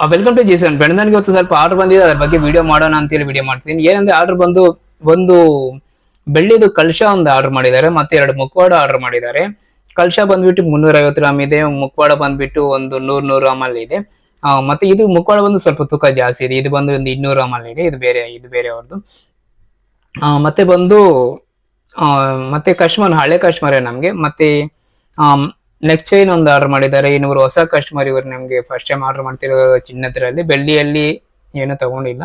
Welcome to Jason friend ನನಗೆ ಇವತ್ತು ಸ್ವಲ್ಪ ಆರ್ಡರ್ ಬಂದಿದೆ ಅದ್ರ ಬಗ್ಗೆ ವಿಡಿಯೋ ಮಾಡೋಣ ಅಂತೇಳಿ ವಿಡಿಯೋ ಮಾಡ್ತೀನಿ ಏನಂದ್ರೆ ಆರ್ಡರ್ ಬಂದು ಒಂದು ಬೆಳ್ಳಿದು ಕಲಶ ಒಂದು ಆರ್ಡರ್ ಮಾಡಿದ್ದಾರೆ ಮತ್ತೆ ಎರಡು ಮುಖವಾಡ ಆರ್ಡರ್ ಮಾಡಿದ್ದಾರೆ. ಕಲಶ ಬಂದ್ಬಿಟ್ಟು ಮುನ್ನೂರ ಐವತ್ತು ಗ್ರಾಮ್ ಇದೆ ಮುಖವಾಡ ಬಂದ್ಬಿಟ್ಟು ಒಂದು ನೂರ್ ನೂರು ಗ್ರಾಮ್ ಅಲ್ಲಿ ಇದೆ. ಮತ್ತೆ ಇದು ಮುಖವಾಡ ಬಂದು ಸ್ವಲ್ಪ ತೂಕ ಜಾಸ್ತಿ ಇದೆ. ಇದು ಬಂದು ಒಂದು ಇನ್ನೂರು ಗ್ರಾಮ್ ಅಲ್ಲಿ ಇದೆ. ಇದು ಬೇರೆ ಇದು ಬೇರೆ ಅವ್ರದ್ದು ಆ, ಮತ್ತೆ ಬಂದು ಆ, ಮತ್ತೆ ಕಸ್ಟಮರ್ ಹಳೆ ಕಶ್ಮರೇ ನಮಗೆ. ಮತ್ತೆ ನೆಕ್ ಚೈನ್ ಒಂದು ಆರ್ಡರ್ ಮಾಡಿದ್ದಾರೆ. ಇನ್ನೊಬ್ರು ಹೊಸ ಕಸ್ಟಮರ್ ಇವರು ನಮಗೆ ಫಸ್ಟ್ ಟೈಮ್ ಆರ್ಡರ್ ಮಾಡ್ತಿರೋ ಚಿನ್ನದ್ರಲ್ಲಿ ಬೆಳ್ಳಿಯಲ್ಲಿ ಏನು ತಗೊಂಡಿಲ್ಲ.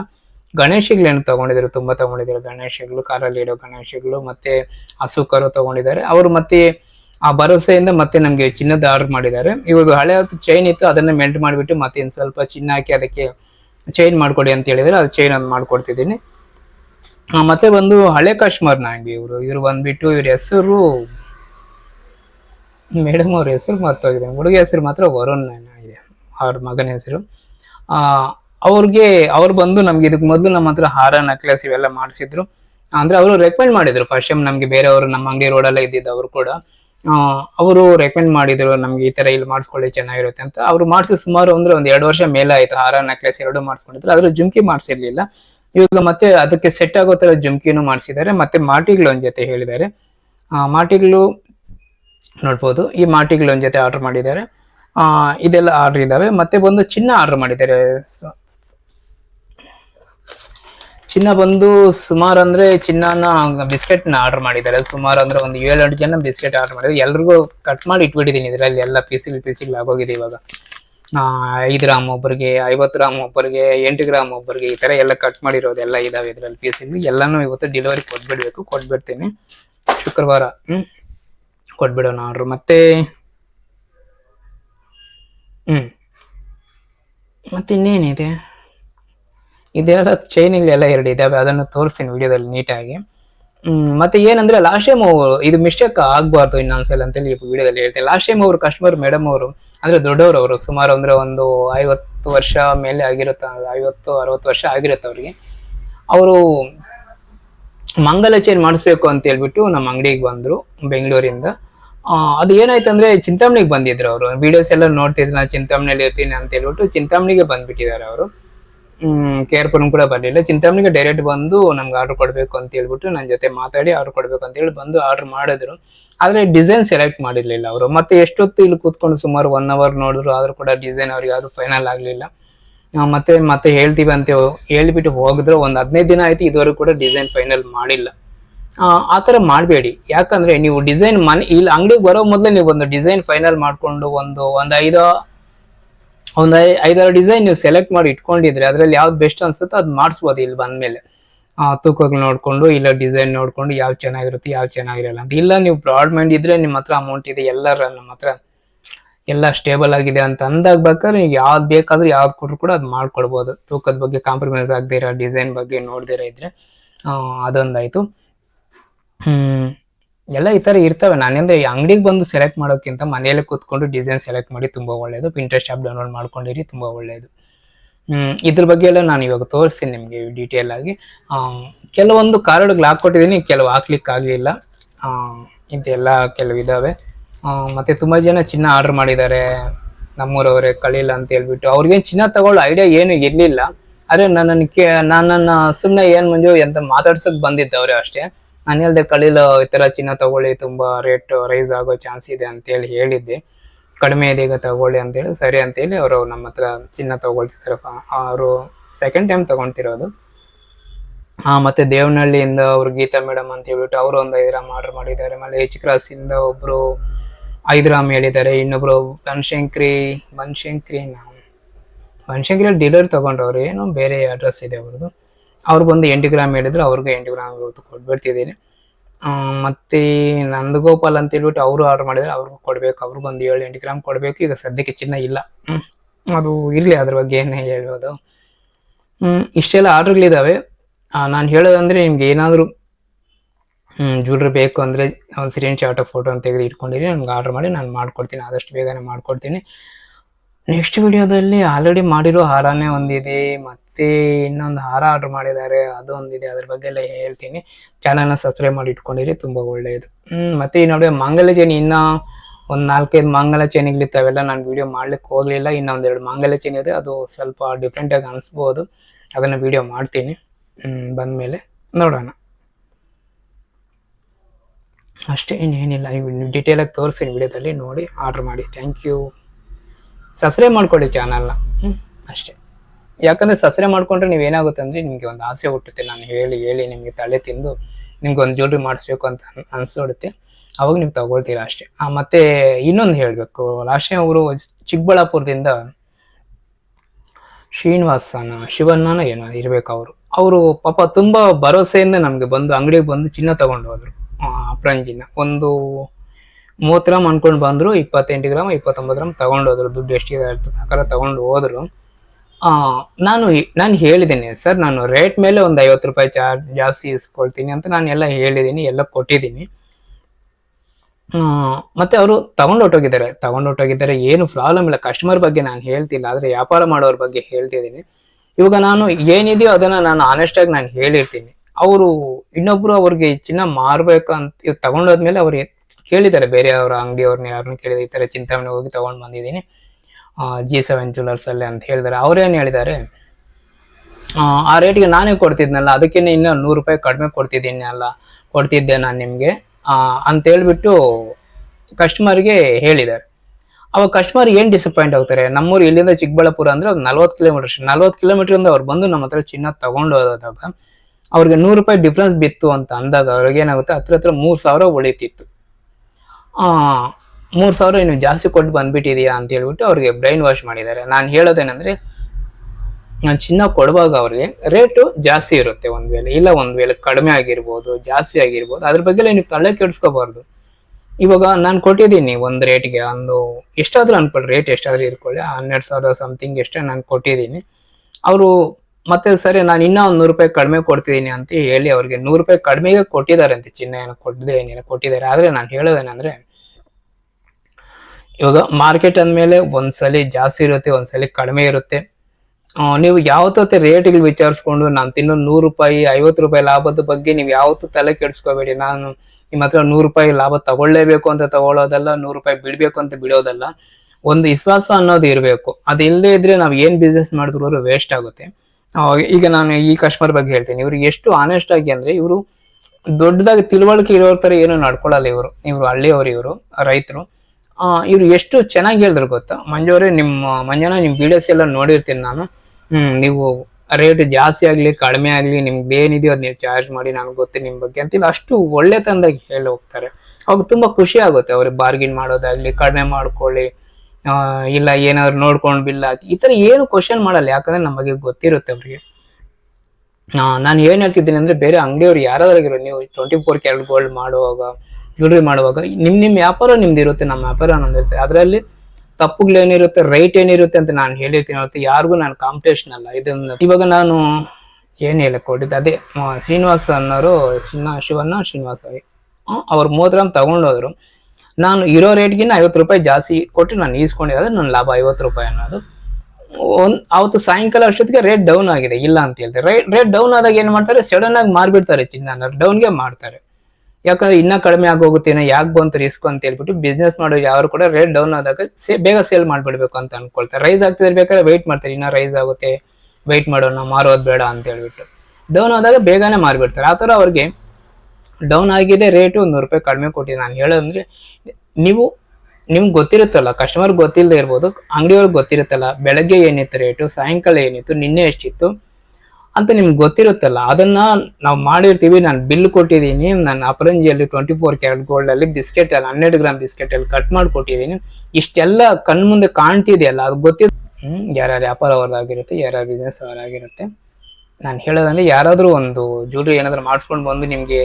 ಗಣೇಶಗಳು ಏನು ತಗೊಂಡಿದ್ದಾರೆ ತುಂಬಾ ತಗೊಂಡಿದ್ದಾರೆ ಗಣೇಶಗಳು ಕಾರಲ್ಲಿ ಇಡೋ ಗಣೇಶಗಳು ಮತ್ತೆ ಹಸು ಕರು ತಗೊಂಡಿದ್ದಾರೆ. ಅವರು ಮತ್ತೆ ಆ ಭರವಸೆಯಿಂದ ಮತ್ತೆ ನಮಗೆ ಚಿನ್ನದ ಆರ್ಡರ್ ಮಾಡಿದ್ದಾರೆ. ಇವಾಗ ಹಳೆ ಚೈನ್ ಇತ್ತು, ಅದನ್ನ ಮೆಲ್ಟ್ ಮಾಡಿಬಿಟ್ಟು ಮತ್ತೆ ಇನ್ನು ಸ್ವಲ್ಪ ಚಿನ್ನ ಹಾಕಿ ಅದಕ್ಕೆ ಚೈನ್ ಮಾಡ್ಕೊಡಿ ಅಂತ ಹೇಳಿದ್ರೆ. ಅದು ಚೈನ್ ಒಂದು ಮಾಡ್ಕೊಡ್ತಿದ್ದೀನಿ. ಮತ್ತೆ ಬಂದು ಹಳೆ ಕಸ್ಟಮರ್ ನಂಗೆ ಇವರು. ಇವರು ಬಂದ್ಬಿಟ್ಟು ಇವ್ರ ಹೆಸರು ಮೇಡಮ್ ಅವ್ರ ಹೆಸರು ಮರ್ತೋಗಿದೆ. ಹುಡುಗ ಹೆಸರು ಮಾತ್ರ ವರುಣ್ ಇದೆ. ಅವ್ರ ಮಗನ ಹೆಸರು. ಆ, ಅವ್ರಿಗೆ, ಅವ್ರು ಬಂದು ನಮ್ಗೆ ಇದಕ್ಕೆ ಮೊದಲು ನಮ್ಮ ಹತ್ರ ಹಾರ ನಕ್ಲೆಸ್ ಇವೆಲ್ಲ ಮಾಡಿಸಿದ್ರು. ಅಂದ್ರೆ ಅವರು ರೆಕಮೆಂಡ್ ಮಾಡಿದ್ರು. ಫಸ್ಟ್ ಟೈಮ್ ನಮ್ಗೆ ಬೇರೆಯವರು ನಮ್ಮ ಅಂಗಡಿ ರೋಡಲ್ಲೇ ಇದ್ದಿದ್ದು ಅವರು ಕೂಡ. ಅವರು ರೆಕಮೆಂಡ್ ಮಾಡಿದ್ರು ನಮ್ಗೆ ಈ ತರ ಇಲ್ಲಿ ಮಾಡಿಸ್ಕೊಳ್ಳಿ, ಚೆನ್ನಾಗಿರುತ್ತೆ ಅಂತ. ಅವ್ರು ಮಾಡಿಸಿ ಸುಮಾರು ಅಂದ್ರೆ ಒಂದ್ ಎರಡು ವರ್ಷ ಮೇಲೆ ಆಯ್ತು. ಹಾರ ನಕ್ಲೆಸ್ ಎರಡು ಮಾಡಿಸ್ಕೊಂಡಿದ್ರು. ಅದ್ರ ಜುಮ್ಕಿ ಮಾಡಿಸಿರ್ಲಿಲ್ಲ. ಇವಾಗ ಮತ್ತೆ ಅದಕ್ಕೆ ಸೆಟ್ ಆಗೋ ತರ ಜುಮ್ಕಿನೂ ಮಾಡಿಸಿದ್ದಾರೆ. ಮತ್ತೆ ಮಾಟಿಗಳು ಒಂದ್ ಜೊತೆ ಹೇಳಿದ್ದಾರೆ. ಮಾಟಿಗಳು ನೋಡ್ಬೋದು. ಈ ಮಾಟಿಗಳು ಒಂದು ಜೊತೆ ಆರ್ಡರ್ ಮಾಡಿದ್ದಾರೆ. ಇದೆಲ್ಲ ಆರ್ಡರ್ ಇದ್ದಾವೆ ಮತ್ತೆ ಬಂದು ಚಿನ್ನ ಆರ್ಡರ್ ಮಾಡಿದ್ದಾರೆ. ಚಿನ್ನ ಬಂದು ಸುಮಾರು ಅಂದ್ರೆ ಚಿನ್ನನ ಬಿಸ್ಕೆಟ್ನ ಆರ್ಡರ್ ಮಾಡಿದ್ದಾರೆ. ಸುಮಾರು ಅಂದ್ರೆ ಒಂದು ಏಳೆಂಟು ಜನ ಬಿಸ್ಕೆಟ್ ಆರ್ಡರ್ ಮಾಡಿದ್ದಾರೆ. ಎಲ್ರಿಗೂ ಕಟ್ ಮಾಡಿ ಇಟ್ಬಿಟ್ಟಿದ್ದೀನಿ ಇದರಲ್ಲಿ ಎಲ್ಲ ಪೀಸಿಲ್ ಪೀಸಿಲ್ ಆಗೋಗಿದೆ ಇವಾಗ. ಐದು ಗ್ರಾಮ್ ಒಬ್ಬರಿಗೆ ಐವತ್ತು ಗ್ರಾಮ್ ಒಬ್ಬರಿಗೆ ಎಂಟು ಗ್ರಾಮ್ ಒಬ್ಬರಿಗೆ ಈ ತರ ಎಲ್ಲ ಕಟ್ ಮಾಡಿರೋದೆಲ್ಲ ಇದಾವೆ ಇದರಲ್ಲಿ ಪೀಸಿಲ್. ಎಲ್ಲನೂ ಇವತ್ತು ಡೆಲಿವರಿ ಕೊಟ್ಬಿಡ್ಬೇಕು. ಕೊಟ್ಬಿಡ್ತೀನಿ. ಶುಕ್ರವಾರ. ಹ್ಮ್. ಕೊಟ್ಬಿಡೋಣ ಆರ್ಡ್ರ್ ಮತ್ತೆ, ಹ್ಮ್. ಮತ್ತೆ ಇನ್ನೇನಿದೆ ಇದೆಲ್ಲ ಚೈನ್ಗಳೆಲ್ಲ ಎರಡು ಇದಾವೆ. ಅದನ್ನು ತೋರಿಸ್ತೀನಿ ವಿಡಿಯೋದಲ್ಲಿ ನೀಟಾಗಿ. ಮತ್ತೆ ಏನಂದ್ರೆ ಲಾಸ್ಟ್ ಟೈಮ್ ಅವರು, ಇದು ಮಿಸ್ಟೇಕ್ ಆಗ್ಬಾರ್ದು ಇನ್ನೊಂದ್ಸಲ ಅಂತೇಳಿ ಈ ವಿಡಿಯೋದಲ್ಲಿ ಹೇಳ್ತೀನಿ ಲಾಸ್ಟ್ ಟೈಮ್ ಅವರು ಕಸ್ಟಮರ್ ಮೇಡಮ್ ಅವರು, ಅಂದ್ರೆ ದೊಡ್ಡವರು ಅವರು, ಸುಮಾರು ಅಂದ್ರೆ ಒಂದು ಐವತ್ತು ವರ್ಷ ಮೇಲೆ ಆಗಿರುತ್ತೆ, ಐವತ್ತು, ಅರವತ್ತು ವರ್ಷ ಆಗಿರುತ್ತೆ ಅವ್ರಿಗೆ. ಅವರು ಮಂಗಲ ಚೈನ್ ಮಾಡಿಸ್ಬೇಕು ಅಂತ ಹೇಳ್ಬಿಟ್ಟು ನಮ್ಮ ಅಂಗಡಿಗೆ ಬಂದ್ರು, ಬೆಂಗಳೂರಿಂದ. ಅದು ಏನಾಯ್ತು ಅಂದ್ರೆ ಚಿಂತಾಮಣಿಗೆ ಬಂದಿದ್ರು ಅವರು. ವಿಡಿಯೋಸ್ ಎಲ್ಲ ನೋಡ್ತಿದ್ರು ನಾನು ಚಿಂತಾಮಣಿಯಲ್ಲಿ ಇರ್ತೀನಿ ಅಂತ ಹೇಳ್ಬಿಟ್ಟು ಚಿಂತಾಮಣಿಗೆ ಬಂದ್ಬಿಟ್ಟಿದ್ದಾರೆ ಅವರು. ಹ್ಮ್ ಕೇರ್ಪುರಂ ಕೂಡ ಬರ್ಲಿಲ್ಲ. ಚಿಂತಾಮಣಿಗೆ ಡೈರೆಕ್ಟ್ ಬಂದು ನಮ್ಗೆ ಆರ್ಡರ್ ಕೊಡಬೇಕು ಅಂತ ಹೇಳ್ಬಿಟ್ಟು ನನ್ನ ಜೊತೆ ಮಾತಾಡಿ ಆರ್ಡರ್ ಕೊಡಬೇಕು ಅಂತ ಹೇಳಿ ಬಂದು ಆರ್ಡರ್ ಮಾಡಿದ್ರು. ಆದ್ರೆ ಡಿಸೈನ್ ಸೆಲೆಕ್ಟ್ ಮಾಡಿರಲಿಲ್ಲ ಅವರು. ಮತ್ತೆ ಎಷ್ಟೊತ್ತು ಇಲ್ಲಿ ಕೂತ್ಕೊಂಡು ಸುಮಾರು ಒನ್ ಅವರ್ ನೋಡಿದ್ರು, ಆದ್ರೂ ಕೂಡ ಡಿಸೈನ್ ಅವ್ರಿಗೆ ಯಾವುದು ಫೈನಲ್ ಆಗ್ಲಿಲ್ಲ. ಮತ್ತೆ ಮತ್ತೆ ಹೇಳ್ತೀವಿ ಅಂತ ಹೇಳ್ಬಿಟ್ಟು ಹೋಗಿದ್ರೆ ಒಂದು ಹದಿನೈದು ದಿನ ಆಯ್ತು ಇದುವರೆಗೂ ಕೂಡ ಡಿಸೈನ್ ಫೈನಲ್ ಮಾಡಿಲ್ಲ. ಆ, ಥರ ಮಾಡಬೇಡಿ. ಯಾಕಂದ್ರೆ ನೀವು ಡಿಸೈನ್ ಮನೆ ಇಲ್ಲಿ ಅಂಗಡಿಗೆ ಬರೋ ಮೊದಲೇ ನೀವು ಒಂದು ಡಿಸೈನ್ ಫೈನಲ್ ಮಾಡಿಕೊಂಡು ಒಂದು ಒಂದು ಐದು ಒಂದು ಐದಾರು ಡಿಸೈನ್ ನೀವು ಸೆಲೆಕ್ಟ್ ಮಾಡಿ ಇಟ್ಕೊಂಡಿದ್ರೆ ಅದ್ರಲ್ಲಿ ಯಾವ್ದು ಬೆಸ್ಟ್ ಅನ್ಸುತ್ತೋ ಅದು ಮಾಡಿಸ್ಬೋದು ಇಲ್ಲಿ ಬಂದ್ಮೇಲೆ. ತೂಕಗಳು ನೋಡ್ಕೊಂಡು ಇಲ್ಲ ಡಿಸೈನ್ ನೋಡ್ಕೊಂಡು ಯಾವ್ದು ಚೆನ್ನಾಗಿರುತ್ತೆ ಯಾವ್ದು ಚೆನ್ನಾಗಿರಲ್ಲ ಅಂತ. ಇಲ್ಲ ನೀವು ಬ್ರಾಡ್ ಮೈಂಡ್ ಇದ್ರೆ ನಿಮ್ಮ ಹತ್ರ ಅಮೌಂಟ್ ಇದೆ ಎಲ್ಲರ ನಮ್ಮ ಹತ್ರ ಎಲ್ಲ ಸ್ಟೇಬಲ್ ಆಗಿದೆ ಅಂತ ಅಂದಾಗ ಬೇಕಾದ್ರೆ ನೀವು ಯಾವ್ದು ಬೇಕಾದ್ರೂ ಯಾವ್ದು ಕೊಟ್ಟರು ಕೂಡ ಅದು ಮಾಡ್ಕೊಡ್ಬೋದು ತೂಕದ ಬಗ್ಗೆ ಕಾಂಪ್ರಮೈಸ್ ಆಗದೇ ಇರೋ ಡಿಸೈನ್ ಬಗ್ಗೆ ನೋಡ್ದಿರ ಇದ್ರೆ ಅದೊಂದಾಯ್ತು. ಎಲ್ಲ ಈ ಥರ ಇರ್ತವೆ. ನಾನಿಂದ ಅಂಗಡಿಗೆ ಬಂದು ಸೆಲೆಕ್ಟ್ ಮಾಡೋಕ್ಕಿಂತ ಮನೆಯಲ್ಲೇ ಕೂತ್ಕೊಂಡು ಡಿಸೈನ್ ಸೆಲೆಕ್ಟ್ ಮಾಡಿ ತುಂಬಾ ಒಳ್ಳೇದು. ಪಿಂಟ್ರೆಸ್ಟ್ ಆ್ಯಪ್ ಡೌನ್ಲೋಡ್ ಮಾಡ್ಕೊಂಡಿರಿ ತುಂಬಾ ಒಳ್ಳೇದು. ಹ್ಮ್ ಇದ್ರ ಬಗ್ಗೆ ಎಲ್ಲ ನಾನು ಇವಾಗ ತೋರಿಸ್ತೀನಿ ನಿಮಗೆ ಡೀಟೇಲ್ ಆಗಿ. ಕೆಲವೊಂದು ಕಾರ್ಡ್ಗಳು ಹಾಕ್ಕೊಟ್ಟಿದ್ದೀನಿ ಕೆಲವು ಹಾಕ್ಲಿಕ್ಕೆ ಆಗಲಿಲ್ಲ ಇದೆಲ್ಲ ಕೆಲವು ಇದಾವೆ. ಆ, ಮತ್ತೆ ತುಂಬಾ ಜನ ಚಿನ್ನ ಆರ್ಡರ್ ಮಾಡಿದ್ದಾರೆ. ನಮ್ಮೂರವರೇ ಕಳಿಲ್ಲ ಅಂತ ಹೇಳ್ಬಿಟ್ಟು. ಅವ್ರಿಗೇನು ಚಿನ್ನ ತಗೊಳ್ಳೋ ಐಡಿಯಾ ಏನು ಇರಲಿಲ್ಲ. ಆದ್ರೆ ನನ್ನನ್ನು ಕೇ ನನ್ನ ಸುಮ್ಮನೆ ಏನು ಮಂಜು ಎಂತ ಮಾತಾಡ್ಸಕ್ ಬಂದಿದ್ದವ್ರೆ ಅಷ್ಟೇ. ನಾನು ಹೇಳ್ದೆ, ಕಳಿಲ್, ಈ ಥರ ಚಿನ್ನ ತಗೊಳ್ಳಿ, ತುಂಬಾ ರೇಟ್ ರೈಸ್ ಆಗೋ ಚಾನ್ಸ್ ಇದೆ ಅಂತೇಳಿ ಹೇಳಿದ್ದೆ. ಕಡಿಮೆ ಇದೆ, ಈಗ ತಗೊಳ್ಳಿ ಅಂತೇಳಿ ಸರಿ ಅಂತೇಳಿ ಅವರು ನಮ್ಮ ಹತ್ರ ಚಿನ್ನ ತಗೊಳ್ತಿದ್ದಾರೆ ಅವರು ಸೆಕೆಂಡ್ ಟೈಮ್ ತಗೊಂತಿರೋದು. ಆ, ಮತ್ತೆ ದೇವನಹಳ್ಳಿಯಿಂದ ಅವ್ರು ಗೀತಾ ಮೇಡಮ್ ಅಂತ ಹೇಳ್ಬಿಟ್ಟು ಅವರು ಒಂದು ಐದು ಆರ್ಡರ್ ಮಾಡಿದ್ದಾರೆ. ಆಮೇಲೆ ಎಚ್ ಕ್ರಾಸ್ ಇಂದ ಒಬ್ರು ಐದು ಗ್ರಾಮ್ ಹೇಳಿದ್ದಾರೆ. ಇನ್ನೊಬ್ರು ಬನಶಂಕರಿ ಬನಶಂಕರಿ ಬನಶಂಕರಿ ಡೀಲರ್ ತಗೊಂಡವ್ರು ಏನೋ ಬೇರೆ ಅಡ್ರೆಸ್ ಇದೆ ಅವ್ರದ್ದು. ಅವ್ರು ಬಂದು ಎಂಟು ಗ್ರಾಮ್ ಹೇಳಿದ್ರು, ಅವ್ರಿಗೆ ಎಂಟು ಗ್ರಾಮ್ ಇವತ್ತು ಕೊಟ್ಬಿಡ್ತಿದ್ದೀನಿ. ಮತ್ತೆ ನಂದಗೋಪಾಲ್ ಅಂತ ಹೇಳ್ಬಿಟ್ಟು ಅವರು ಆರ್ಡರ್ ಮಾಡಿದ್ರೆ, ಅವ್ರಿಗೂ ಕೊಡ್ಬೇಕು. ಅವ್ರಿಗೂ ಒಂದು ಏಳು ಎಂಟು ಗ್ರಾಮ್ ಕೊಡ್ಬೇಕು. ಈಗ ಸದ್ಯಕ್ಕೆ ಚಿನ್ನ ಇಲ್ಲ. ಅದು ಇರಲಿ ಅದ್ರ ಬಗ್ಗೆ ಏನೇ ಹೇಳ್ಬೋದು. ಇಷ್ಟೆಲ್ಲ ಆರ್ಡರ್ಗಳಿದಾವೆ ನಾನು ಹೇಳೋದಂದ್ರೆ ನಿಮ್ಗೆ ಏನಾದರೂ ಜ್ಯುವೆಲ್ರಿ ಬೇಕು ಅಂದರೆ ಒಂದು ಸ್ಕ್ರೀನ್ ಶಾಟ್ ಫೋಟೋ ತೆಗೆದು ಇಟ್ಕೊಂಡಿರಿ, ನಮ್ಗೆ ಆರ್ಡರ್ ಮಾಡಿ, ನಾನು ಮಾಡ್ಕೊಡ್ತೀನಿ, ಆದಷ್ಟು ಬೇಗನೆ ಮಾಡ್ಕೊಡ್ತೀನಿ. ನೆಕ್ಸ್ಟ್ ವಿಡಿಯೋದಲ್ಲಿ ಆಲ್ರೆಡಿ ಮಾಡಿರೋ ಹಾರನೇ ಒಂದಿದೆ, ಮತ್ತೆ ಇನ್ನೊಂದು ಹಾರ ಆರ್ಡರ್ ಮಾಡಿದ್ದಾರೆ, ಅದು ಒಂದಿದೆ, ಅದ್ರ ಬಗ್ಗೆ ಎಲ್ಲ ಹೇಳ್ತೀನಿ. ಚಾನಲ್ನ ಸಬ್ಸ್ಕ್ರೈಬ್ ಮಾಡಿ ಇಟ್ಕೊಂಡಿರಿ, ತುಂಬ ಒಳ್ಳೆಯದು ಮತ್ತೆ ಈ ನೋಡಿ ಮಾಂಗಲ್ಯ ಚೇನಿ ಇನ್ನ ಒಂದು ನಾಲ್ಕೈದು ಮಂಗಲ ಚೈನ್ಗಳಿತ್ತು ಅವೆಲ್ಲ ನಾನು ವೀಡಿಯೋ ಮಾಡ್ಲಿಕ್ಕೆ ಹೋಗಲಿಲ್ಲ ಇನ್ನೊಂದೆರಡು ಮಂಗಲ ಚೇನಿ ಇದೆ, ಅದು ಸ್ವಲ್ಪ ಡಿಫ್ರೆಂಟಾಗಿ ಅನಿಸ್ಬೋದು. ಅದನ್ನು ವೀಡಿಯೋ ಮಾಡ್ತೀನಿ. ಬಂದಮೇಲೆ ನೋಡೋಣ. ಅಷ್ಟೇ ಇನ್ನೇನಿಲ್ಲ ಡೀಟೇಲಾಗಿ ತೋರಿಸ್ತೀನಿ ವಿಡಿಯೋದಲ್ಲಿ, ನೋಡಿ ಆರ್ಡ್ರ್ ಮಾಡಿ. ಥ್ಯಾಂಕ್ ಯು ಸಬ್ಸ್ಕ್ರೈಬ್ ಮಾಡ್ಕೊಳ್ಳಿ ಚಾನಲ್ನ ಹ್ಞೂ ಅಷ್ಟೇ. ಯಾಕಂದರೆ ಸಬ್ಸ್ಕ್ರೈಬ್ ಮಾಡ್ಕೊಂಡ್ರೆ ನೀವೇನಾಗುತ್ತೆ ಅಂದರೆ ನಿಮಗೆ ಒಂದು ಆಸೆ ಹುಟ್ಟುತ್ತೆ. ನಾನು ಹೇಳಿ ಹೇಳಿ ನಿಮಗೆ ತಲೆ ತಿಂದು ನಿಮ್ಗೆ ಒಂದು ಜ್ಯುವೆಲ್ರಿ ಮಾಡಿಸ್ಬೇಕು ಅಂತ ಅನಿಸ್ಬಿಡುತ್ತೆ ಅವಾಗ ನೀವು ತಗೊಳ್ತೀರಾ ಅಷ್ಟೇ. ಮತ್ತೆ ಇನ್ನೊಂದು ಹೇಳಬೇಕು. ಲಾಸ್ಟ್ ಅವರು ಚಿಕ್ಕಬಳ್ಳಾಪುರದಿಂದ ಶ್ರೀನಿವಾಸನ, ಶಿವಣ್ಣನ ಏನೋ ಇರಬೇಕು ಅವರು. ಅವರು ಪಾಪ ತುಂಬ ಭರವಸೆಯಿಂದ ನಮಗೆ ಬಂದು ಅಂಗಡಿಗೆ ಬಂದು ಚಿನ್ನ ತಗೊಂಡು ಹೋದ್ರು. ಆ, ಅಪ್ರಂಜಿನ ಒಂದು ಮೂವತ್ತು ಗ್ರಾಮ್ ಅನ್ಕೊಂಡು ಬಂದ್ರು ಇಪ್ಪತ್ತೆಂಟು ಗ್ರಾಮ್ ಇಪ್ಪತ್ತೊಂಬತ್ತು ಗ್ರಾಮ್ ತಗೊಂಡು ಹೋದ್ರು. ದುಡ್ಡು ಎಷ್ಟಿದೆ ಅದ್ರ ಪ್ರಕಾರ ತಗೊಂಡು ಹೋದ್ರು. ನಾನು ನಾನು ಹೇಳಿದ್ದೀನಿ ಸರ್ ನಾನು ರೇಟ್ ಮೇಲೆ ಒಂದು ಐವತ್ತು ರೂಪಾಯಿ ಚಾರ್ಜ್ ಜಾಸ್ತಿ ಇಸ್ಕೊಳ್ತೀನಿ ಅಂತ ನಾನು ಎಲ್ಲ ಹೇಳಿದ್ದೀನಿ ಎಲ್ಲ ಕೊಟ್ಟಿದ್ದೀನಿ. ಮತ್ತೆ ಅವರು ತಗೊಂಡು ಹೊಟ್ಟೋಗಿದ್ದಾರೆ ತಗೊಂಡು ಹೊಟ್ಟೋಗಿದ್ದಾರೆ ಏನು ಪ್ರಾಬ್ಲಮ್ ಇಲ್ಲ. ಕಸ್ಟಮರ್ ಬಗ್ಗೆ ನಾನು ಹೇಳ್ತಿಲ್ಲ ಆದರೆ ವ್ಯಾಪಾರ ಮಾಡೋರ ಬಗ್ಗೆ ಹೇಳ್ತಿದ್ದೀನಿ. ಇವಾಗ ನಾನು ಏನಿದೆಯೋ ಅದನ್ನು ನಾನು ಆನೆಸ್ಟಾಗಿ ನಾನು ಹೇಳಿರ್ತೀನಿ. ಅವರು ಇನ್ನೊಬ್ರು ಅವ್ರಿಗೆ ಚಿನ್ನ ಮಾರ್ಬೇಕಂತ ತಗೊಂಡೋದ್ಮೇಲೆ ಅವ್ರಿಗೆ ಕೇಳಿದ್ದಾರೆ ಬೇರೆ ಅವರ ಅಂಗಡಿಯವ್ರನ್ನ ಯಾರನ್ನ ಕೇಳಿದ ಈ ತರ ಚಿಂತಾಮಣಿ ಹೋಗಿ ತಗೊಂಡ್ ಬಂದಿದ್ದೀನಿ. ಜಿ ಸೆವೆನ್ ಜ್ಯುವೆಲರ್ಸ್ ಅಲ್ಲಿ ಅಂತ ಹೇಳಿದಾರೆ ಅವ್ರೇನ್ ಹೇಳಿದ್ದಾರೆ? ಆ, ರೇಟಿಗೆ ನಾನೇ ಕೊಡ್ತಿದ್ನಲ್ಲ ಅದಕ್ಕೇನೆ ಇನ್ನೂ ನೂರು ರೂಪಾಯಿ ಕಡಿಮೆ ಕೊಡ್ತಿದ್ದೀನಿ ಅಲ್ಲ ಕೊಡ್ತಿದ್ದೆ ನಾನು ನಿಮಗೆ. ಅಂತ ಹೇಳ್ಬಿಟ್ಟು ಕಸ್ಟಮರ್ಗೆ ಹೇಳಿದ್ದಾರೆ. ಅವಾಗ ಕಸ್ಟಮರ್ ಏನ್ ಡಿಸಪಾಯಿಂಟ್ ಆಗ್ತಾರೆ? ನಮ್ಮೂರು ಇಲ್ಲಿಂದ ಚಿಕ್ಕಬಳ್ಳಾಪುರ ಅಂದ್ರೆ ನಲ್ವತ್ತು ಕಿಲೋಮೀಟರ್ ನಲ್ವತ್ತು ಕಿಲೋಮೀಟರ್ ಇಂದ ಅವ್ರು ಬಂದು ನಮ್ಮ ಹತ್ರ ಚಿನ್ನ ತಗೊಂಡು ಹೋದಾಗ ಅವ್ರಿಗೆ ನೂರು ರೂಪಾಯಿ ಡಿಫ್ರೆನ್ಸ್ ಬಿತ್ತು ಅಂತ ಅಂದಾಗ ಅವ್ರಿಗೆ ಏನಾಗುತ್ತೆ? ಹತ್ರ ಹತ್ರ ಮೂರು ಸಾವಿರ ಉಳಿತಿತ್ತು. ಮೂರ್ ಸಾವಿರ ಇನ್ನು ಜಾಸ್ತಿ ಕೊಟ್ಟು ಬಂದ್ಬಿಟ್ಟಿದೀಯಾ ಅಂತ ಹೇಳ್ಬಿಟ್ಟು ಅವ್ರಿಗೆ ಬ್ರೈನ್ ವಾಶ್ ಮಾಡಿದ್ದಾರೆ. ನಾನು ಹೇಳೋದೇನಂದ್ರೆ, ನಾನು ಚಿನ್ನ ಕೊಡುವಾಗ ಅವ್ರಿಗೆ ರೇಟು ಜಾಸ್ತಿ ಇರುತ್ತೆ ಒಂದ್ ವೇಳೆ. ಇಲ್ಲ ಒಂದ್ ವೇಳೆ ಕಡಿಮೆ ಆಗಿರ್ಬೋದು, ಜಾಸ್ತಿ ಆಗಿರ್ಬೋದು. ಅದ್ರ ಬಗ್ಗೆ ನೀವು ತಲೆ ಕೆಡಿಸ್ಕೋಬಾರ್ದು. ಇವಾಗ ನಾನು ಕೊಟ್ಟಿದ್ದೀನಿ ಒಂದು ರೇಟ್ಗೆ ಒಂದು, ಎಷ್ಟಾದರೂ ಅನ್ಕೊಳ್ಳಿ ರೇಟ್ ಎಷ್ಟಾದರೂ ಇರ್ಕೊಳ್ಳಿ. ಹನ್ನೆರಡು ಸಾವಿರ ಸಮಥಿಂಗ್ ಎಷ್ಟೇ ನಾನು ಕೊಟ್ಟಿದ್ದೀನಿ. ಅವರು ಮತ್ತೆ ಸರಿ, ನಾನು ಇನ್ನೂ ಒಂದು ನೂರು ರೂಪಾಯಿ ಕಡಿಮೆ ಕೊಡ್ತಿದ್ದೀನಿ ಅಂತ ಹೇಳಿ ಅವ್ರಿಗೆ ನೂರು ರೂಪಾಯಿ ಕಡಿಮೆಗೆ ಕೊಟ್ಟಿದ್ದಾರೆ ಅಂತ ಚಿನ್ನ ಏನು ಕೊಟ್ಟಿದೆ ಏನೇನು ಕೊಟ್ಟಿದ್ದಾರೆ. ಆದರೆ ನಾನು ಹೇಳೋದೇನೆಂದ್ರೆ, ಇವಾಗ ಮಾರ್ಕೆಟ್ ಅಂದಮೇಲೆ ಒಂದ್ಸಲಿ ಜಾಸ್ತಿ ಇರುತ್ತೆ, ಒಂದ್ಸಲಿ ಕಡಿಮೆ ಇರುತ್ತೆ. ನೀವು ಯಾವತ್ತೆ ರೇಟ್ಗಳು ವಿಚಾರಿಸ್ಕೊಂಡು ನಾನು ತಿನ್ನೋ ನೂರು ರೂಪಾಯಿ, ಐವತ್ತು ರೂಪಾಯಿ ಲಾಭದ ಬಗ್ಗೆ ನೀವು ಯಾವತ್ತೂ ತಲೆ ಕೆಡಿಸ್ಕೋಬೇಡಿ. ನಾನು ನಿಮ್ಮ ಹತ್ರ ನೂರು ರೂಪಾಯಿ ಲಾಭ ತಗೊಳ್ಳೇಬೇಕು ಅಂತ ತಗೊಳ್ಳೋದಲ್ಲ ನೂರು ರೂಪಾಯಿ ಬಿಡಬೇಕು ಅಂತ ಬಿಡೋದಲ್ಲ. ಒಂದು ವಿಶ್ವಾಸ ಅನ್ನೋದು ಇರಬೇಕು. ಅದು ಇಲ್ಲದೆ ಇದ್ರೆ ನಾವು ಏನು ಬಿಸ್ನೆಸ್ ಮಾಡಿದ್ರು ವೇಸ್ಟ್ ಆಗುತ್ತೆ. ಈಗ ನಾನು ಈ ಕಸ್ಟಮರ್ ಬಗ್ಗೆ ಹೇಳ್ತೀನಿ. ಇವರು ಎಷ್ಟು ಆನೆಸ್ಟ್ ಆಗಿ ಅಂದ್ರೆ ಇವರು ದೊಡ್ಡದಾಗಿ ತಿಳುವಳಿಕೆ ಇರೋ ತರ ಏನು ನಡ್ಕೊಳ್ಳಲ್ಲ ಇವರು. ಇವರು ಹಳ್ಳಿಯವರು ಇವರು, ರೈತರು. ಇವ್ರು ಎಷ್ಟು ಚೆನ್ನಾಗಿ ಹೇಳಿದ್ರು ಗೊತ್ತಾ? ಮಂಜುವರೇ ನಿಮ್ಮ ಮಂಜನ, ನಿಮ್ ವಿಡಿಯೋಸ್ ಎಲ್ಲ ನೋಡಿರ್ತೀನಿ ನಾನು. ಹ್ಮ್, ನೀವು ರೇಟ್ ಜಾಸ್ತಿ ಆಗ್ಲಿ, ಕಡಿಮೆ ಆಗ್ಲಿ, ನಿಮ್ಗೆ ಏನಿದೆಯೋ ಅದ್ ನೀವು ಚಾರ್ಜ್ ಮಾಡಿ, ನನಗೆ ಗೊತ್ತೆ ನಿಮ್ ಬಗ್ಗೆ ಅಂತ ಇಲ್ಲ ಅಷ್ಟು ಒಳ್ಳೆತನದಾಗಿ ಹೇಳಿ ಹೋಗ್ತಾರೆ. ಅವಾಗ ತುಂಬಾ ಖುಷಿ ಆಗುತ್ತೆ ಅವ್ರಿಗೆ ಬಾರ್ಗಿನ್ ಮಾಡೋದಾಗ್ಲಿ, ಕಡಿಮೆ ಮಾಡ್ಕೊಳ್ಳಿ. ಇಲ್ಲ, ಏನಾದ್ರು ನೋಡ್ಕೊಂಡು ಬಿಲ್ ಹಾಕಿ, ಈ ತರ ಏನು ಕ್ವಶನ್ ಮಾಡಲ್ಲ, ಯಾಕಂದ್ರೆ ನಮ್ಮ ಬಗ್ಗೆ ಗೊತ್ತಿರುತ್ತೆ ಅವ್ರಿಗೆ. ನಾನು ಏನ್ ಹೇಳ್ತಿದ್ದೀನಿ ಅಂದ್ರೆ ಬೇರೆ ಅಂಗಡಿಯವ್ರು ಯಾರಾದ್ರೂ ನೀವು ಟ್ವೆಂಟಿ ಫೋರ್ ಕ್ಯಾರೆಟ್ ಗೋಲ್ಡ್ ಮಾಡುವಾಗ ಜ್ಯುವೆಲ್ರಿ ಮಾಡುವಾಗ, ನಿಮ್ ನಿಮ್ ವ್ಯಾಪಾರ ನಿಮ್ದು ಇರುತ್ತೆ, ನಮ್ಮ ವ್ಯಾಪಾರ ನಮ್ದಿರುತ್ತೆ ಅದರಲ್ಲಿ ತಪ್ಪುಗಳೇನಿರುತ್ತೆ ರೈಟ್ ಏನಿರುತ್ತೆ ಅಂತ ನಾನು ಹೇಳಿರ್ತೀನಿ ಹೊರತು ಯಾರಿಗೂ ನಾನು ಕಾಂಪಿಟೇಷನ್ ಅಲ್ಲ. ಇದನ್ನ ಇವಾಗ ನಾನು ಏನ್ ಹೇಳಕ್ ಕೊಟ್ಟಿದ್ದೆ ಅದೇ ಶ್ರೀನಿವಾಸ ಅನ್ನೋರು ಶಿವಣ್ಣ, ಶ್ರೀನಿವಾಸ ಅವ್ರು ಮೂವತ್ತು ಗ್ರಾಮ್ ತಗೊಂಡೋದ್ರು. ನಾನು ಇರೋ ರೇಟ್ಗಿನ್ನ ಐವತ್ತು ರೂಪಾಯಿ ಜಾಸ್ತಿ ಕೊಟ್ಟು ನಾನು ಈಸ್ಕೊಂಡಿದ್ದೆ ನನ್ನ ಲಾಭ ಐವತ್ತು ರೂಪಾಯಿ ಅನ್ನೋದು. ಒಂದು, ಅವತ್ತು ಸಾಯಂಕಾಲ ಅಷ್ಟೊತ್ತಿಗೆ ರೇಟ್ ಡೌನ್ ಆಗಿದೆ, ಇಲ್ಲ ಅಂತ ಹೇಳ್ತಾರೆ. ರೇಟ್ ರೇಟ್ ಡೌನ್ ಆದಾಗ ಏನು ಮಾಡ್ತಾರೆ? ಸಡನ್ ಆಗಿ ಮಾರ್ಬಿಡ್ತಾರೆ ಚಿನ್ನ ಡೌನ್ಗೆ ಮಾಡ್ತಾರೆ ಯಾಕಂದ್ರೆ ಇನ್ನ ಕಡಿಮೆ ಆಗೋಗುತ್ತೇನೋ, ಯಾಕೆ ಬಂತು ರಿಸ್ಕ್ ಅಂತ ಹೇಳ್ಬಿಟ್ಟು ಬಿಸ್ನೆಸ್ ಮಾಡೋ ಯಾರು ಕೂಡ ರೇಟ್ ಡೌನ್ ಆದಾಗ ಸೇ, ಬೇಗ ಸೇಲ್ ಮಾಡ್ಬಿಡ್ಬೇಕು ಅಂತ ಅನ್ಕೊಳ್ತಾರೆ. ರೈಸ್ ಆಗ್ತಿದ್ರೆ ಬೇಕಾದ್ರೆ ವೆಯ್ಟ್ ಮಾಡ್ತಾರೆ, ಇನ್ನ ರೈಸ್ ಆಗುತ್ತೆ ವೆಯ್ಟ್ ಮಾಡೋಣ, ಮಾರೋದು ಬೇಡ ಅಂತ ಹೇಳ್ಬಿಟ್ಟು. ಡೌನ್ ಆದಾಗ ಬೇಗನೆ ಮಾರ್ಬಿಡ್ತಾರೆ. ಆ ಥರ ಅವ್ರಿಗೆ ಡೌನ್ ಆಗಿದೆ ರೇಟು ನೂರು ರೂಪಾಯಿ ಕಡಿಮೆ ಕೊಟ್ಟಿದ್ದೆ ನಾನು ಹೇಳೋದಂದ್ರೆ, ನೀವು, ನಿಮ್ಗೆ ಗೊತ್ತಿರುತ್ತಲ್ಲ ಕಸ್ಟಮರ್ ಗೊತ್ತಿಲ್ಲದೆ ಇರ್ಬೋದು, ಅಂಗಡಿಯವ್ರಿಗೆ ಗೊತ್ತಿರುತ್ತಲ್ಲ, ಬೆಳಗ್ಗೆ ಏನಿತ್ತು ರೇಟು ಸಾಯಂಕಾಲ ಏನಿತ್ತು, ನಿನ್ನೆ ಎಷ್ಟಿತ್ತು ಅಂತ ನಿಮ್ಗೆ ಗೊತ್ತಿರುತ್ತಲ್ಲ. ಅದನ್ನ ನಾವು ಮಾಡಿರ್ತೀವಿ, ನಾನು ಬಿಲ್ ಕೊಟ್ಟಿದ್ದೀನಿ, ನಾನು ಅಪರಂಜಿಯಲ್ಲಿ ಟ್ವೆಂಟಿ ಫೋರ್ ಕ್ಯಾರೆಟ್ ಗೋಲ್ಡಲ್ಲಿ ಬಿಸ್ಕೆಟ್ ಅಲ್ಲಿ, ಹನ್ನೆರಡು ಗ್ರಾಮ್ ಬಿಸ್ಕೆಟ್ ಅಲ್ಲಿ ಕಟ್ ಮಾಡಿ ಕೊಟ್ಟಿದ್ದೀನಿ. ಇಷ್ಟೆಲ್ಲ ಕಣ್ಮುಂದೆ ಕಾಣ್ತಿದೆಯಲ್ಲ, ಅದು ಗೊತ್ತಿದೆ ಯಾರ್ಯಾರು ವ್ಯಾಪಾರ ಅವ್ರದ್ದಾಗಿರುತ್ತೆ, ಯಾರ್ಯಾರು ಬಿಸ್ನೆಸ್ ಅವರಾಗಿರುತ್ತೆ ನಾನು ಹೇಳೋದಂದ್ರೆ, ಯಾರಾದರೂ ಒಂದು ಜ್ಯುವೆಲ್ರಿ ಏನಾದರೂ ಮಾಡಿಸ್ಕೊಂಡು ಬಂದು ನಿಮ್ಗೆ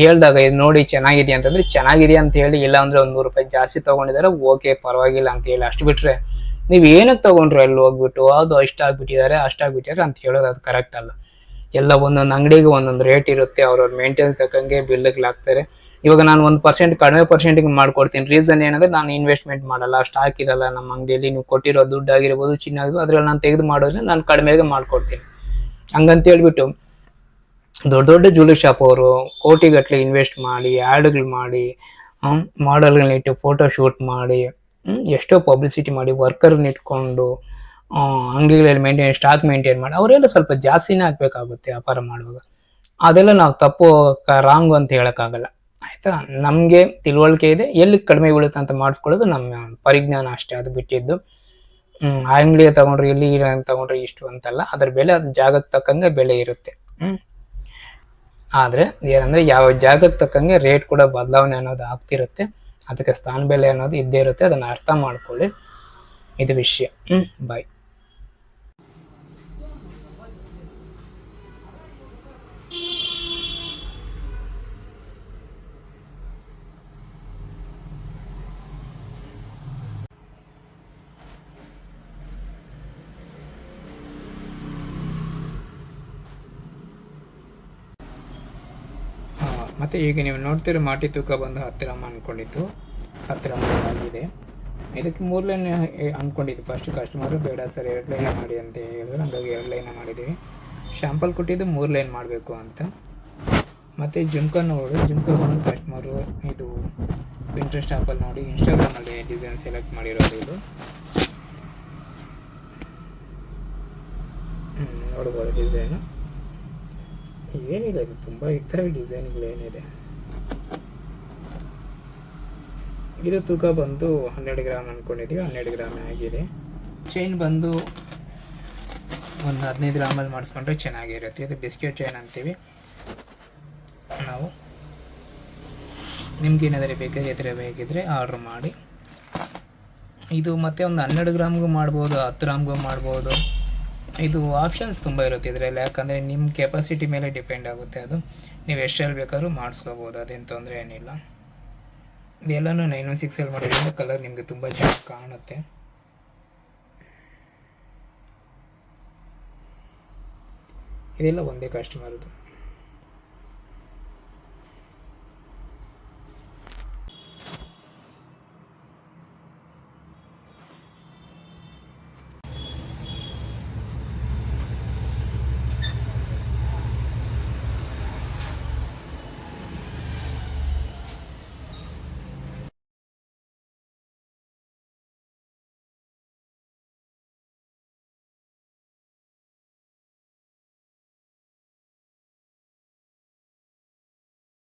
ಹೇಳ್ದಾಗ ಇದು ನೋಡಿ ಚೆನ್ನಾಗಿದೆ ಅಂತಂದ್ರೆ ಚೆನ್ನಾಗಿದೆ ಅಂತ ಹೇಳಿ ಇಲ್ಲ ಅಂದ್ರೆ ಒಂದ್ ನೂರು ರೂಪಾಯಿ ಜಾಸ್ತಿ ತಗೊಂಡಿದ್ದಾರೆ. ಓಕೆ, ಪರವಾಗಿಲ್ಲ ಅಂತ ಹೇಳಿ ಅಷ್ಟು ಬಿಟ್ರೆ ನೀವು ಏನಕ್ಕೆ ತಗೊಂಡ್ರು ಅಲ್ಲಿ ಹೋಗ್ಬಿಟ್ಟು? ಅದು ಇಷ್ಟ ಆಗ್ಬಿಟ್ಟಿದ್ದಾರೆ ಅಷ್ಟಾಗ್ಬಿಟ್ಟಿದ್ದಾರೆ ಅಂತ ಹೇಳೋದು ಅದು ಕರೆಕ್ಟ್ ಅಲ್ಲ. ಎಲ್ಲ ಒಂದೊಂದು ಅಂಗಡಿಗೆ ಒಂದೊಂದು ರೇಟ್ ಇರುತ್ತೆ, ಅವ್ರವ್ರ ಮೇಂಟೆನ್ಸ್ ತಕ್ಕಂಗೆ ಬಿಲ್ಗೆ ಹಾಕ್ತಾರೆ. ಇವಾಗ ನಾನು ಒಂದು ಪರ್ಸೆಂಟ್ ಕಡಿಮೆ ಪರ್ಸೆಂಟಿಗೆ ಮಾಡ್ಕೊಡ್ತೀನಿ. ರೀಸನ್ ಏನಂದ್ರೆ ನಾನು ಇನ್ವೆಸ್ಟ್ಮೆಂಟ್ ಮಾಡಲ್ಲ ಸ್ಟಾಕ್ ಇರಲ್ಲ ನಮ್ಮ ಅಂಗಡಿಯಲ್ಲಿ. ನೀವು ಕೊಟ್ಟಿರೋ ದುಡ್ಡು ಆಗಿರ್ಬೋದು, ಚಿನ್ನ ಆಗಿರ್ಬೋದು, ಅದ್ರಲ್ಲಿ ನಾನು ತೆಗೆದು ಮಾಡೋದ್ರೆ ನಾನು ಕಡಿಮೆಗೆ ಮಾಡ್ಕೊಡ್ತೀನಿ. ಹಂಗಂತ ಹೇಳ್ಬಿಟ್ಟು ದೊಡ್ಡ ದೊಡ್ಡ ಜ್ಯುವೆಲರಿ ಶಾಪ್ ಅವರು ಕೋಟಿಗಟ್ಟಲೆ ಇನ್ವೆಸ್ಟ್ ಮಾಡಿ ಆ್ಯಡ್ಗಳು ಮಾಡಿ ಮಾಡಲ್ಗಳನ್ನಿಟ್ಟು ಫೋಟೋ ಶೂಟ್ ಮಾಡಿ ಎಷ್ಟೋ ಪಬ್ಲಿಸಿಟಿ ಮಾಡಿ ವರ್ಕರ್ನ ಇಟ್ಕೊಂಡು ಅಂಗಡಿಗಳಲ್ಲಿ ಮೇಂಟೈನ್ ಸ್ಟಾಕ್ ಮೇಂಟೈನ್ ಮಾಡಿ, ಅವರೆಲ್ಲ ಸ್ವಲ್ಪ ಜಾಸ್ತಿನೇ ಹಾಕ್ಬೇಕಾಗುತ್ತೆ ವ್ಯಾಪಾರ ಮಾಡುವಾಗ. ಅದೆಲ್ಲ ನಾವು ತಪ್ಪು ರಾಂಗ್ ಅಂತ ಹೇಳೋಕ್ಕಾಗಲ್ಲ. ಆಯಿತಾ? ನಮಗೆ ತಿಳುವಳಿಕೆ ಇದೆ. ಎಲ್ಲಿ ಕಡಿಮೆ ಬೀಳುತ್ತೆ ಅಂತ ಮಾಡಿಸ್ಕೊಳ್ಳೋದು ನಮ್ಮ ಪರಿಜ್ಞಾನ ಅಷ್ಟೇ. ಅದು ಬಿಟ್ಟಿದ್ದು. ಆ ಅಂಗಡಿಯ ತಗೊಂಡ್ರೆ ಇಲ್ಲಿ ತಗೊಂಡ್ರೆ ಇಷ್ಟು ಅಂತಲ್ಲ. ಅದ್ರ ಬೆಲೆ ಅದು ಜಾಗಕ್ಕೆ ತಕ್ಕಂಗೆ ಬೆಲೆ ಇರುತ್ತೆ. ಹ್ಮ್. ಆದ್ರೆ ಏನಂದ್ರೆ ಯಾವ ಜಾಗಕ್ಕೆ ತಕ್ಕಂಗೆ ರೇಟ್ ಕೂಡ ಬದಲಾವಣೆ ಅನ್ನೋದು ಆಗ್ತಿರುತ್ತೆ. ಅದಕ್ಕೆ ಸ್ಥಾನ ಬೆಲೆ ಅನ್ನೋದು ಇದ್ದೇ ಇರುತ್ತೆ. ಅದನ್ನ ಅರ್ಥ ಮಾಡ್ಕೊಳ್ಳಿ. ಇದು ವಿಷಯ. ಹ್ಮ್ ಬಾಯ್ ಆ, ಮತ್ತೆ ಈಗ ನೀವು ನೋಡ್ತಿರೋ ಮಾಟಿ ತೂಕ ಬಂದು ಹತ್ತಿರ ಅಂದ್ಕೊಂಡಿದ್ದು ಹತ್ತಿರ ಆಗಿದೆ. ಇದಕ್ಕೆ ಮೂರು ಲೈನ್ ಅಂದ್ಕೊಂಡಿದ್ದು ಫಸ್ಟ್ ಕಸ್ಟಮರು ಬೇಡ ಸರ್ ಎರಡು ಲೈನ ಮಾಡಿ ಅಂತ ಹೇಳಿದ್ರು. ಹಂಗಾಗಿ ಎರಡು ಲೈನ ಮಾಡಿದ್ದೀವಿ. ಶ್ಯಾಂಪಲ್ ಕೊಟ್ಟಿದ್ದು ಮೂರು ಲೈನ್ ಮಾಡಬೇಕು ಅಂತ. ಮತ್ತು ಜುಮ್ಕ ನೋಡಿ. ಜುಮ್ಕ ಬಂದು ಕಸ್ಟಮರು ಇದು ಇಂಟ್ರೆಸ್ಟ್ ಆ್ಯಪಲ್ಲಿ ನೋಡಿ. ಇನ್ಸ್ಟಾಗ್ರಾಮಲ್ಲಿ ಡಿಸೈನ್ ಸೆಲೆಕ್ಟ್ ಮಾಡಿರೋದು ಇದು. ನೋಡ್ಬೋದು ಡಿಸೈನು ಏನಿಲ್ಲ ಇದು ತುಂಬ ಇತರ ಡಿಸೈನ್ಗಳೇನಿದೆ. ಇದು ತೂಕ ಬಂದು ಹನ್ನೆರಡು ಗ್ರಾಮ್ ಅಂದ್ಕೊಂಡಿದ್ದೀವಿ ಹನ್ನೆರಡು ಗ್ರಾಮ್ ಆಗಿದೆ. ಚೈನ್ ಬಂದು ಒಂದು ಹದಿನೈದು ಗ್ರಾಮಲ್ಲಿ ಮಾಡಿಸ್ಕೊಂಡ್ರೆ ಚೆನ್ನಾಗಿರುತ್ತೆ. ಇದು ಬಿಸ್ಕೆಟ್ ಚೈನ್ ಅಂತೀವಿ. ನಾವು ನಿಮ್ಗೆ ಏನಾದರೂ ಬೇಕಾದ್ರೆ ಈ ಬೇಕಿದ್ರೆ ಆರ್ಡ್ರ್ ಮಾಡಿ. ಇದು ಮತ್ತೆ ಒಂದು ಹನ್ನೆರಡು ಗ್ರಾಮ್ಗೂ ಮಾಡ್ಬೋದು, ಹತ್ತು ಗ್ರಾಮ್ಗೂ ಮಾಡ್ಬೋದು. ಇದು ಆಪ್ಷನ್ಸ್ ತುಂಬ ಇರುತ್ತೆ ಇದರಲ್ಲಿ. ಯಾಕಂದರೆ ನಿಮ್ಮ ಕೆಪಾಸಿಟಿ ಮೇಲೆ ಡಿಪೆಂಡ್ ಆಗುತ್ತೆ ಅದು. ನೀವು ಎಷ್ಟೆಲ್ಲಿ ಬೇಕಾದ್ರೂ ಮಾಡಿಸ್ಕೋಬೋದು, ಅದೇನು ತೊಂದರೆ ಏನಿಲ್ಲ. ಇದೆಲ್ಲನೂ ನೈನ್ ಒನ್ ಸಿಕ್ಸಲ್ಲಿ ಮಾಡೋದ್ರಿಂದ ಕಲರ್ ನಿಮಗೆ ತುಂಬ ಚೆನ್ನಾಗಿ ಕಾಣುತ್ತೆ. ಇದೆಲ್ಲ ಒಂದೇ ಕಸ್ಟಮರ್ದು